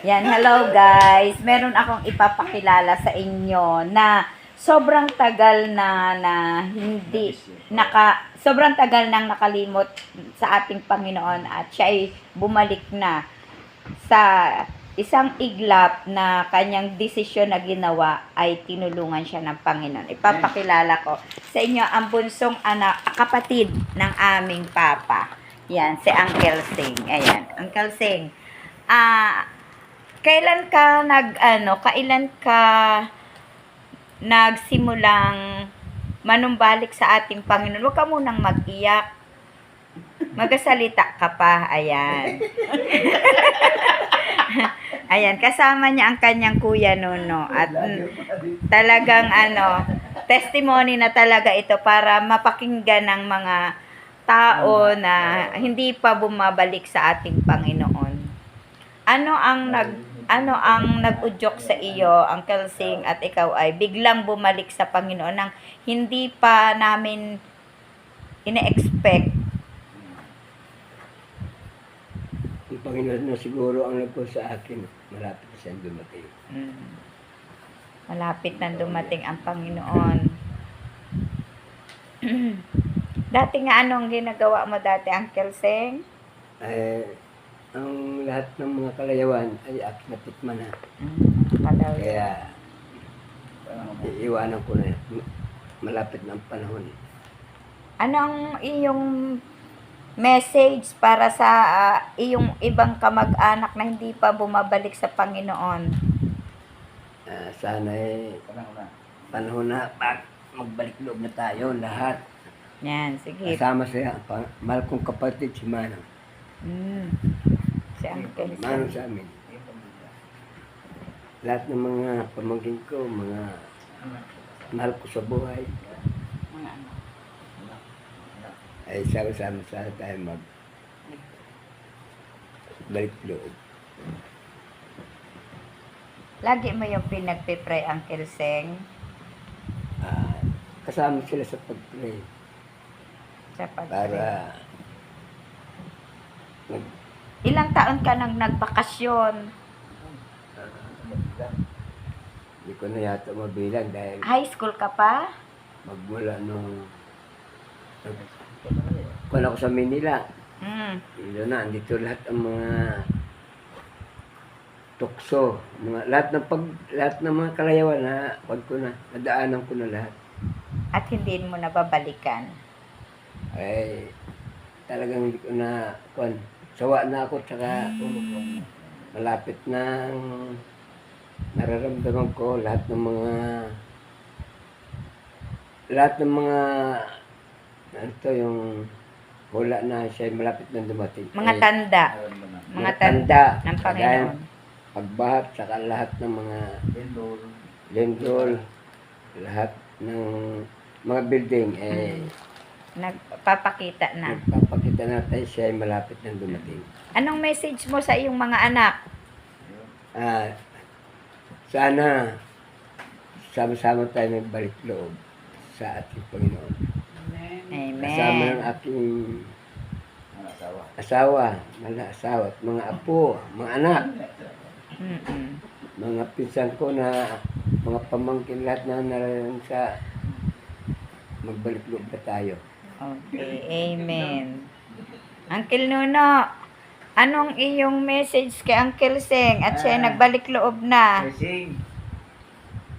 Yan, hello guys. Meron akong ipapakilala sa inyo na sobrang tagal na na hindi naka sobrang tagal nang nakalimot sa ating Panginoon at siya ay bumalik na sa isang iglap na kanyang desisyon na ginawa ay tinulungan siya ng Panginoon. Ipapakilala ko sa inyo ang bunsong anak, kapatid ng aming papa. Yan, si Uncle Sing. Ayan, Uncle Sing. Ah, kailan ka nag ano, kailan ka nagsimulang manumbalik sa ating Panginoon? Huwag ka munang mag-iyak. Magasalita ka pa. Ayan. Ayan, kasama niya ang kanyang kuya Nuno. At talagang ano, testimony na talaga ito para mapakinggan ng mga tao na hindi pa bumabalik sa ating Panginoon. Ano ang nag ano ang nag-udyok sa iyo, Uncle Sing, at ikaw ay biglang bumalik sa Panginoon nang hindi pa namin ine-expect. Ang Panginoon na siguro ang nagpo sa akin, malapit na siyang dumating. Mm. Malapit na dumating ang Panginoon. dati nga anong ginagawa mo dati, Uncle Sing? Eh, ang lahat ng mga kalayawan ay aking natikman na. Kalaw. Kaya, iiwanan ko na. Malapit na ang panahon. Anong iyong message para sa ah, iyong ibang kamag-anak na hindi pa bumabalik sa Panginoon? Ah, sana eh, panahon na pag magbalik loob na tayo lahat. Yan, sige. Kasama siya, mahal kong kapatid si Manang. Mm. Si Uncle Manang Sing. sa amin. Lahat ng mga pamangkin ko, mga mahal ko sa buhay, ay sama-sama sana tayo mag balik loob. Lagi mo yung pinagpipray, Uncle Sing, Ah, kasama sila sa pag-pray sa pag para nag, Ilang taon ka nang nagbakasyon? hindi ko na yata mabilang dahil High school ka pa? magmula nung kung ako sa Manila, Mm. Ilo na, andito lahat ang mga tukso, mga lahat ng pag lahat ng mga kalayawan na pag ko na nadaanan ko na lahat. At hindi mo nababalikan. Ay talagang hindi ko na kon sawa na ako tsaka malapit na nararamdaman ko lahat ng mga lahat ng mga ano to yung wala na siya malapit na dumating. Mga Ay, tanda. Mga tanda ng kagaya Panginoon. pagbahat saka lahat ng mga lindol, lahat ng mga building eh Nagpapakita na. nagpapakita natin siya ay malapit na dumating. Anong message mo sa iyong mga anak? Ah, sana sama-sama tayo magbalik loob sa ating Panginoon. Kasama ng Amen. aking asawa, mga asawa at mga apo, mga anak, Mm-mm. mga pinsan ko na mga pamangkin lahat na naroon sa magbalik loob na tayo. Okay, amen. Uncle Nuno, anong iyong message kay Uncle Seng at siya ay Ah. nagbalik loob na? Kasi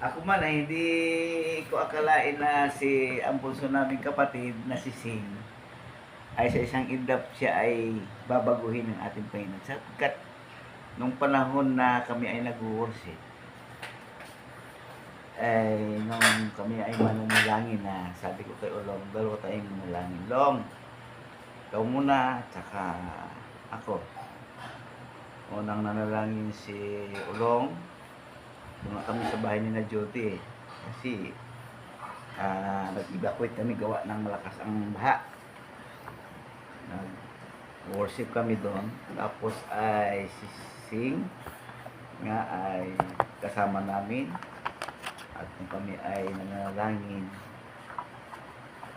ako man ay hindi ko akalain na si ang bunso naming kapatid na si Sing ay sa isang idap siya ay babaguhin ng ating Panginoon. Sapagkat nung panahon na kami ay nag-worship, ay nung kami ay mananalangin na sabi ko kay Ulong, dalawa tayong manalangin. Long, ikaw muna, tsaka ako. Unang nanalangin si doon na kami sa bahay ni na eh. Kasi ah nag-evacuate kami gawa ng malakas ang baha. Nag-worship kami doon. Tapos ay si Sing nga ay kasama namin. At nung kami ay nanalangin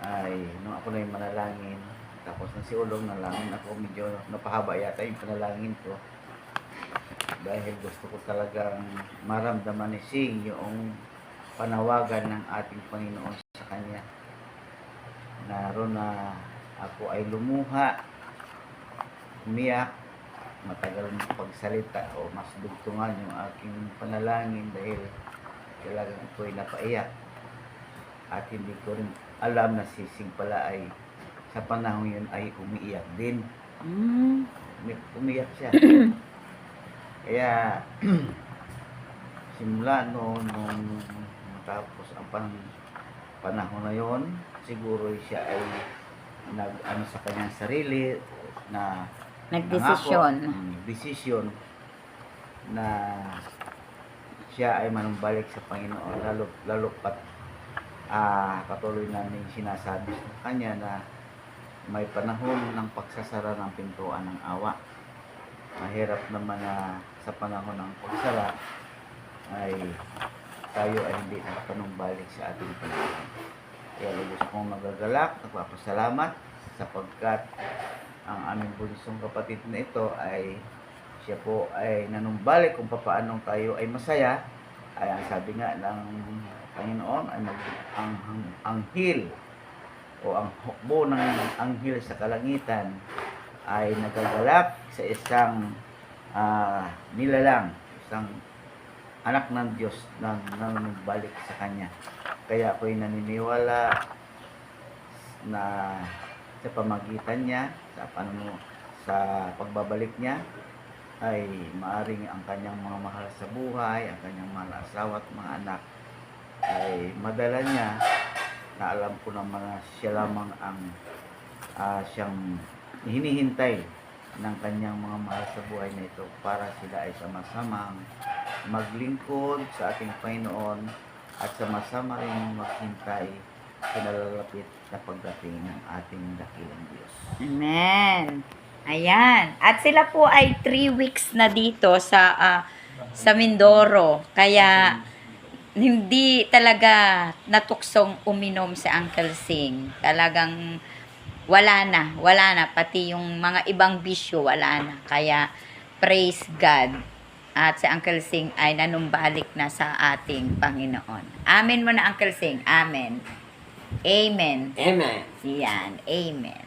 ay nung ako na yung manalangin tapos na si Ulong nalangin ako medyo napahaba yata yung panalangin ko dahil gusto ko talagang maramdaman ni Sing yung panawagan ng ating Panginoon sa kanya. Naroon na ako ay lumuha, umiyak, matagal na pagsalita o mas dugtungan yung aking panalangin dahil talagang ako'y napaiyak. At hindi ko rin alam na si Sing pala ay sa panahon yun ay umiiyak din. Mm. Umi- Umiyak siya. Kaya, simula noon, nung matapos ang pan, panahon na yon, siguro siya ay nag ano sa kanyang sarili na Nagdesisyon. nangako, mm, desisyon na siya ay manumbalik sa Panginoon lalo lalo pat ah patuloy namin sinasabi sa kanya na may panahon ng pagsasara ng pintuan ng awa. Mahirap naman na sa panahon ng pagsara ay tayo ay hindi nakapanumbalik sa ating Panginoon. Kaya lubos kong nagagalak, nagpapasalamat sapagkat ang aming bulisong kapatid na ito ay siya po ay nanumbalik kung paano tayo ay masaya ay ang sabi nga ng Panginoon ay mag, ang, ang anghel o ang hukbo ng anghel sa kalangitan ay nagagalak sa isang ah, nilalang, isang anak ng Diyos na nanumbalik sa Kanya. Kaya ako'y naniniwala na sa pamagitan niya, sa panuno, sa pagbabalik niya, ay maaring ang kanyang mga mahal sa buhay, ang kanyang na asawa at mga anak ay madala niya na alam ko naman na siya lamang ang ah, siyang hinihintay ng kanyang mga mahal sa buhay na ito para sila ay sama-samang maglingkod sa ating Panginoon at sama-sama rin maghintay sa nalalapit na pagdating ng ating dakilang Diyos. Amen. Ayan. At sila po ay three weeks na dito sa ah, sa Mindoro. Kaya hindi talaga natuksong uminom si Uncle Sing. Talagang wala na, wala na. Pati yung mga ibang bisyo, wala na. Kaya praise God. At si Uncle Sing ay nanumbalik na sa ating Panginoon. Amen mo na, Uncle Sing. Amen. Amen. Amen. Yan. Amen.